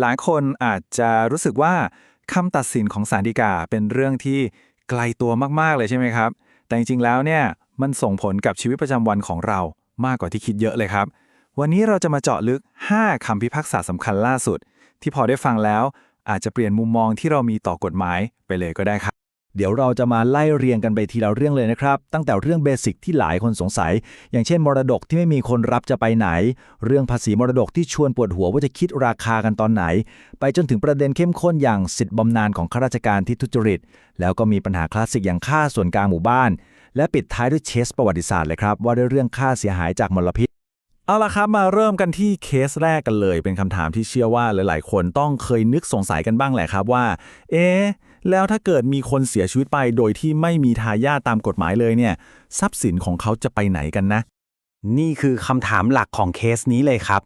หลายคนอาจจะรู้สึกว่าคำตัดสินของศาลฎีกาเป็นเรื่องที่ไกลตัวมากๆเลยใช่ไหมครับ แต่จริงๆแล้วเนี่ยมันส่งผลกับชีวิตประจำวันของเรามากกว่าที่คิดเยอะเลยครับ วันนี้เราจะมาเจาะลึก 5คำพิพากษาสำคัญล่าสุด ที่พอได้ฟังแล้วอาจจะเปลี่ยนมุมมองที่เรามีต่อกฎหมายไปเลยก็ได้ครับ เดี๋ยวเราจะมาไล่เรียงกันไปทีละเรื่องเลยนะครับ ตั้งแต่เรื่องเบสิกที่หลายคนสงสัย อย่างเช่นมรดกที่ไม่มีคนรับจะไปไหน เรื่องภาษีมรดกที่ชวนปวดหัวว่าจะคิดราคากันตอนไหน ไปจนถึงประเด็นเข้มข้นอย่างสิทธิบำนาญของข้าราชการที่ทุจริต แล้วก็มีปัญหาคลาสสิกอย่างค่าส่วนกลางหมู่บ้าน และปิดท้ายด้วยเคสประวัติศาสตร์เลยครับว่าด้วยเรื่องค่าเสียหายจากมลพิษเอาละครับมาเริ่มกันที่เคสแรกกันเลย เป็นคำถามที่เชื่อว่าหลาย ๆ คนต้องเคยนึกสงสัยกันบ้างแหละครับว่า เอ๊ แล้วถ้าเกิดมีคนเสียชีวิตไปโดยที่ไม่มีทายาทตามกฎหมายเลยเนี่ย ทรัพย์สินของเขาจะไปไหนกันนะ นี่คือคำถามหลักของเคสนี้เลยครับ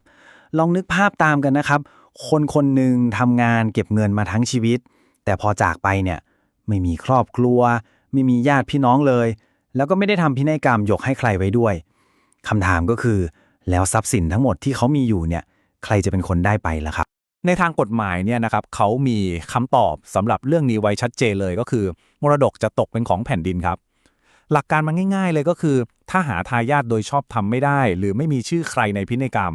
ลองนึกภาพตามกันนะครับ คนคนหนึ่งทำงานเก็บเงินมาทั้งชีวิต แต่พอจากไปเนี่ย ไม่มีครอบครัว ไม่มีญาติพี่น้องเลย แล้วก็ไม่ได้ทำพินัยกรรมยกให้ใครไว้ด้วยคำถามก็คือ แล้วทรัพย์สินทั้งหมดที่เขามีอยู่เนี่ย ใครจะเป็นคนได้ไปล่ะครับ ในทางกฎหมายเนี่ยนะครับเขามีคำตอบสำหรับเรื่องนี้ไว้ชัดเจนเลยก็คือ มรดกจะตกเป็นของแผ่นดินครับ หลักการมันง่าย ๆ เลยก็คือ ถ้าหาทายาทโดยชอบทำไม่ได้ หรือไม่มีชื่อใครในพินัยกรรม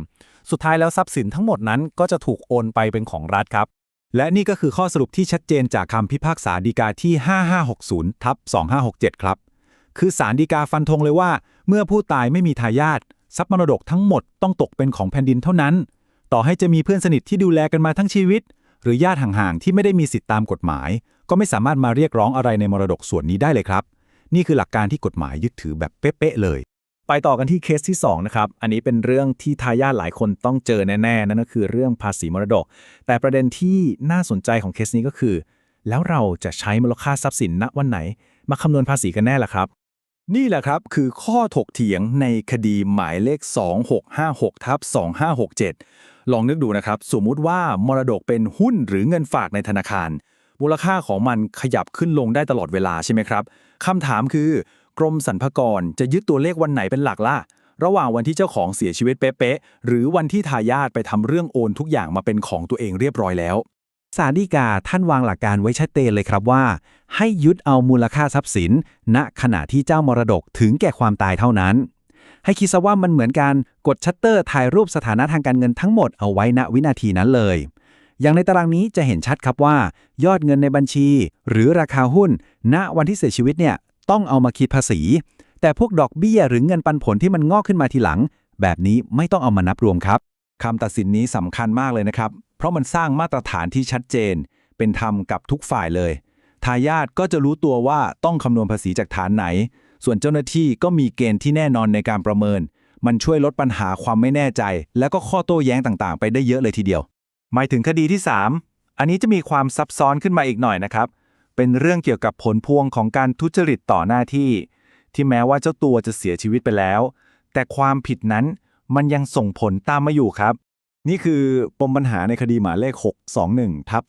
สุดท้ายแล้วทรัพย์สินทั้งหมดนั้นก็จะถูกโอนไปเป็นของรัฐครับ และนี่ก็คือข้อสรุปที่ชัดเจนจากคำพิพากษาฎีกาที่ 5560ทับ2567 ครับ คือศาลฎีกาฟันธงเลยว่า เมื่อผู้ตายไม่มีทายาททรัพย์มรดกทั้งหมดต้องตกเป็นของแผ่นดินเท่านั้น ต่อให้จะมีเพื่อนสนิทที่ดูแลกันมาทั้งชีวิต หรือญาติห่างๆที่ไม่ได้มีสิทธิตามกฎหมาย ก็ไม่สามารถมาเรียกร้องอะไรในมรดกส่วนนี้ได้เลยครับ นี่คือหลักการที่กฎหมายยึดถือแบบเป๊ะๆเลย ไปต่อกันที่เคสที่2นะครับ อันนี้เป็นเรื่องที่ทายาทหลายคนต้องเจอแน่ๆ นั่นก็คือเรื่องภาษีมรดก แต่ประเด็นที่น่าสนใจของเคสนี้ก็คือ แล้วเราจะใช้มูลค่าทรัพย์สินณวันไหน มาคำนวณภาษีกันแน่ล่ะครับ นี่แหละครับคือข้อถกเถียงในคดีหมายเลข 2656ทับ2567 ลองนึกดูนะครับ สมมุติว่ามรดกเป็นหุ้นหรือเงินฝากในธนาคาร มูลค่าของมันขยับขึ้นลงได้ตลอดเวลาใช่ไหมครับคำถามคือกรมสรรพากรจะยึดตัวเลขวันไหนเป็นหลักล่ะ ระหว่างวันที่เจ้าของเสียชีวิตเป๊ะๆหรือวันที่ทายาทไปทำเรื่องโอนทุกอย่างมาเป็นของตัวเองเรียบร้อยแล้ว ศาลฎีกาท่านวางหลักการไว้ชัดเจนเลยครับว่า ให้ยึดเอามูลค่าทรัพย์สิน ณขณะที่เจ้ามรดกถึงแก่ความตายเท่านั้น ให้คิดซะว่ามันเหมือนการกดชัตเตอร์ถ่ายรูปสถานะทางการเงินทั้งหมดเอาไว้ณวินาทีนั้นเลย อย่างในตารางนี้จะเห็นชัดครับว่า ยอดเงินในบัญชี หรือราคาหุ้น ณวันที่เสียชีวิตเนี่ยต้องเอามาคิดภาษี แต่พวกดอกเบี้ยหรือเงินปันผลที่มันงอกขึ้นมาทีหลัง แบบนี้ไม่ต้องเอามานับรวมครับคำตัดสินนี้สำคัญมากเลยนะครับ เพราะมันสร้างมาตรฐานที่ชัดเจน เป็นธรรมกับทุกฝ่ายเลย ทายาทก็จะรู้ตัวว่าต้องคำนวณภาษีจากฐานไหน ส่วนเจ้าหน้าที่ก็มีเกณฑ์ที่แน่นอนในการประเมิน มันช่วยลดปัญหาความไม่แน่ใจ แล้วก็ข้อโต้แย้งต่างๆ ไปได้เยอะเลยทีเดียว หมายถึงคดีที่ 3 อันนี้จะมีความซับซ้อนขึ้นมาอีกหน่อยนะครับ เป็นเรื่องเกี่ยวกับผลพวงของการทุจริตต่อหน้าที่ ที่แม้ว่าเจ้าตัวจะเสียชีวิตไปแล้ว แต่ความผิดนั้นมันยังส่งผลตามมาอยู่ครับ นี่คือปมปัญหาในคดีหมายเลข 621ทับ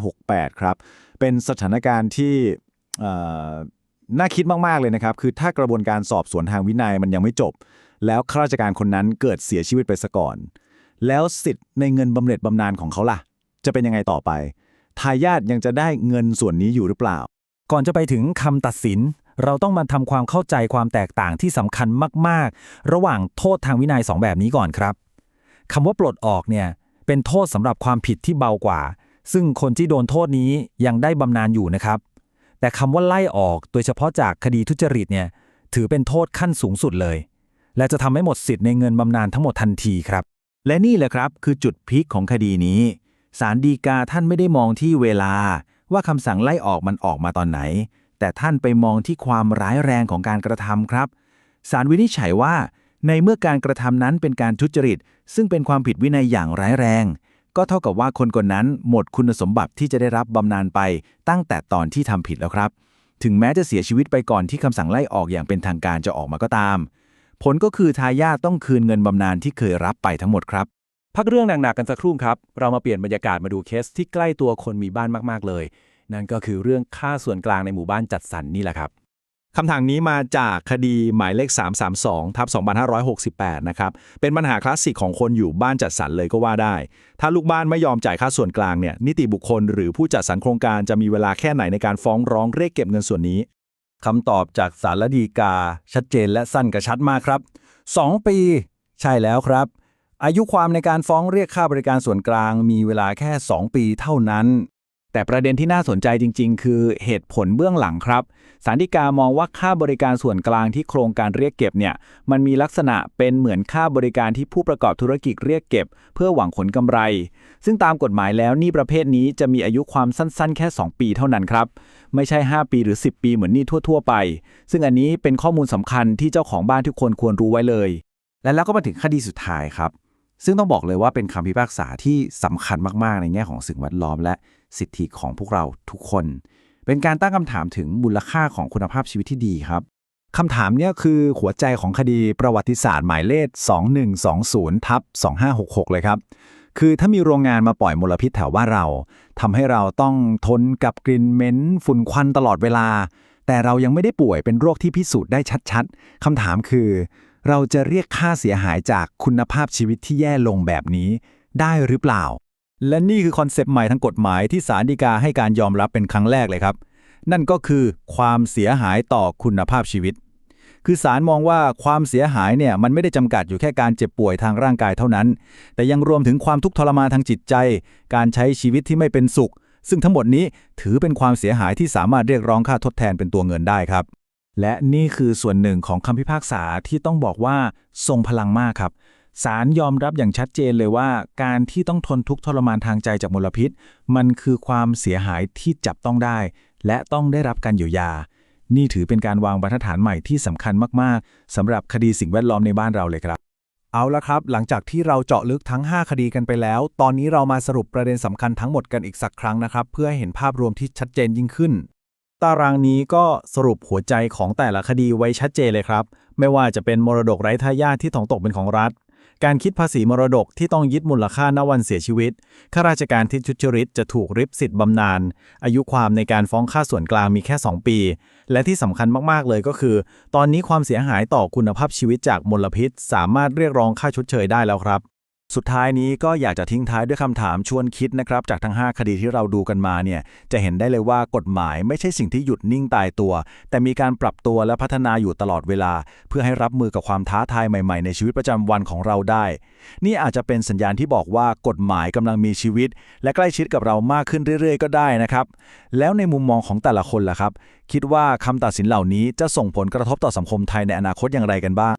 2568 ครับ เป็นสถานการณ์ที่น่าคิดมาก ๆ เลยนะครับ คือถ้ากระบวนการสอบสวนทางวินัยมันยังไม่จบ แล้วข้าราชการคนนั้นเกิดเสียชีวิตไปซะก่อน แล้วสิทธิ์ในเงินบำเหน็จบำนาญของเขาล่ะ จะเป็นยังไงต่อไป ทายาทยังจะได้เงินส่วนนี้อยู่หรือเปล่า ก่อนจะไปถึงคำตัดสิน เราต้องมาทำความเข้าใจความแตกต่างที่สำคัญมาก ๆ ระหว่างโทษทางวินัยสองแบบนี้ก่อนครับ คำว่าปลดออกเนี่ยเป็นโทษสำหรับความผิดที่เบากว่า ซึ่งคนที่โดนโทษนี้ยังได้บำนาญอยู่นะครับ แต่คำว่าไล่ออกโดยเฉพาะจากคดีทุจริตเนี่ยถือเป็นโทษขั้นสูงสุดเลย และจะทำให้หมดสิทธิ์ในเงินบำนาญทั้งหมดทันทีครับ และนี่แหละครับคือจุดพลิกของคดีนี้ศาลฎีกาท่านไม่ได้มองที่เวลา ว่าคำสั่งไล่ออกมันออกมาตอนไหน แต่ท่านไปมองที่ความร้ายแรงของการกระทำครับศาลวินิจฉัยว่า ในเมื่อการกระทำนั้นเป็นการทุจริต ซึ่งเป็นความผิดวินัยอย่างร้ายแรง ก็เท่ากับว่าคนคนนั้นหมดคุณสมบัติที่จะได้รับบำนาญไปตั้งแต่ตอนที่ทำผิดแล้วครับ ถึงแม้จะเสียชีวิตไปก่อนที่คำสั่งไล่ออกอย่างเป็นทางการจะออกมาก็ตาม ผลก็คือทายาทต้องคืนเงินบำนาญที่เคยรับไปทั้งหมดครับ พักเรื่องหนักๆกันสักครู่ครับ เรามาเปลี่ยนบรรยากาศมาดูเคสที่ใกล้ตัวคนมีบ้านมากๆเลย นั่นก็คือเรื่องค่าส่วนกลางในหมู่บ้านจัดสรรนนี่แหละครับ คำถามนี้มาจากคดีหมายเลข 332ทับ2568 นะครับ เป็นปัญหาคลาสสิกของคนอยู่บ้านจัดสรรเลยก็ว่าได้ ถ้าลูกบ้านไม่ยอมจ่ายค่าส่วนกลางเนี่ย นิติบุคคลหรือผู้จัดสรรโครงการจะมีเวลาแค่ไหนในการฟ้องร้องเรียกเก็บเงินส่วนนี้ คำตอบจากสารดีกา ชัดเจนและสั้นกระชัดมากครับ 2 ปี ใช่แล้วครับ อายุความในการฟ้องเรียกค่าบริการส่วนกลางมีเวลาแค่ 2 ปีเท่านั้น แต่ประเด็นที่น่าสนใจจริง ๆ คือเหตุผลเบื้องหลังครับสารดีกามองว่าค่าบริการส่วนกลางที่โครงการเรียกเก็บเนี่ยมันมีลักษณะเป็นเหมือนค่าบริการที่ผู้ประกอบธุรกิจเรียกเก็บ เพื่อหวังผลกำไร ซึ่งตามกฎหมายแล้วหนี้ประเภทนี้จะมีอายุความสั้นๆ แค่ 2 ปีเท่านั้นครับ ไม่ใช่ 5 ปีหรือ 10 ปีเหมือนหนี้ทั่ว ๆ ไป ซึ่งอันนี้เป็นข้อมูลสำคัญที่เจ้าของบ้านทุกคนควรรู้ไว้เลย และแล้วก็มาถึงคดีสุดท้ายครับซึ่งต้องบอกเลยว่าเป็นคำพิพากษาที่สำคัญมาก ๆ ในแง่ของสิ่งแวดล้อมและ สิทธิของพวกเราทุกคน เป็นการตั้งคำถามถึงมูลค่าของคุณภาพชีวิตที่ดีครับคำถามเนี่ยคือหัวใจของคดีประวัติศาสตร์หมายเลข 2120ทับ2566 เลยครับ คือถ้ามีโรงงานมาปล่อยมลพิษแถวบ้านเราทำให้เราต้องทนกับกลิ่นเหม็นฝุ่นควันตลอดเวลา แต่เรายังไม่ได้ป่วยเป็นโรคที่พิสูจน์ได้ชัดๆคำถามคือ เราจะเรียกค่าเสียหายจากคุณภาพชีวิตที่แย่ลงแบบนี้ ได้หรือเปล่า และนี่คือคอนเซปต์ใหม่ทางกฎหมายที่ศาลฎีกาให้การยอมรับเป็นครั้งแรกเลยครับ นั่นก็คือความเสียหายต่อคุณภาพชีวิต คือศาลมองว่าความเสียหายเนี่ยมันไม่ได้จำกัดอยู่แค่การเจ็บป่วยทางร่างกายเท่านั้น แต่ยังรวมถึงความทุกข์ทรมานทางจิตใจ การใช้ชีวิตที่ไม่เป็นสุข ซึ่งทั้งหมดนี้ถือเป็นความเสียหายที่สามารถเรียกร้องค่าทดแทนเป็นตัวเงินได้ครับและนี่คือส่วนหนึ่งของคำพิพากษาที่ต้องบอกว่าทรงพลังมากครับ ศาลยอมรับอย่างชัดเจนเลยว่า การที่ต้องทนทุกข์ทรมานทางใจจากมลพิษ มันคือความเสียหายที่จับต้องได้ และต้องได้รับการเยียวยา นี่ถือเป็นการวางบรรทัดฐานใหม่ที่สำคัญมากๆสำหรับคดีสิ่งแวดล้อมในบ้านเราเลยครับ เอาละครับ หลังจากที่เราเจาะลึกทั้ง 5 คดีกันไปแล้ว ตอนนี้เรามาสรุปประเด็นสำคัญทั้งหมดกันอีกสักครั้งนะครับ เพื่อให้เห็นภาพรวมที่ชัดเจนยิ่งขึ้น ตารางนี้ก็สรุปหัวใจของแต่ละคดีไว้ชัดเจนเลยครับ ไม่ว่าจะเป็นมรดกไร้ทายาทที่ต้องตกเป็นของรัฐ การคิดภาษีมรดกที่ต้องยึดมูลค่าณวันเสียชีวิต ข้าราชการที่ทุจริตจะถูกริบสิทธิ์บำนาญ อายุความในการฟ้องค่าส่วนกลางมีแค่ 2 ปี และที่สำคัญมากๆเลยก็คือ ตอนนี้ความเสียหายต่อคุณภาพชีวิตจากมลพิษ สามารถเรียกร้องค่าชดเชยได้แล้วครับ สุดท้ายนี้ก็อยากจะทิ้งท้ายด้วยคำถามชวนคิดนะครับจากทั้ง 5 คดีที่เราดูกันมาเนี่ยจะเห็นได้เลยว่ากฎหมายไม่ใช่สิ่งที่หยุดนิ่งตายตัว แต่มีการปรับตัวและพัฒนาอยู่ตลอดเวลา เพื่อให้รับมือกับความท้าทายใหม่ๆ ในชีวิตประจำวันของเราได้ นี่อาจจะเป็นสัญญาณที่บอกว่ากฎหมายกำลังมีชีวิต และใกล้ชิดกับเรามากขึ้นเรื่อยๆ ก็ได้นะครับแล้วในมุมมองของแต่ละคนล่ะครับ คิดว่าคำตัดสินเหล่านี้จะส่งผลกระทบต่อสังคมไทยในอนาคตอย่างไรกันบ้าง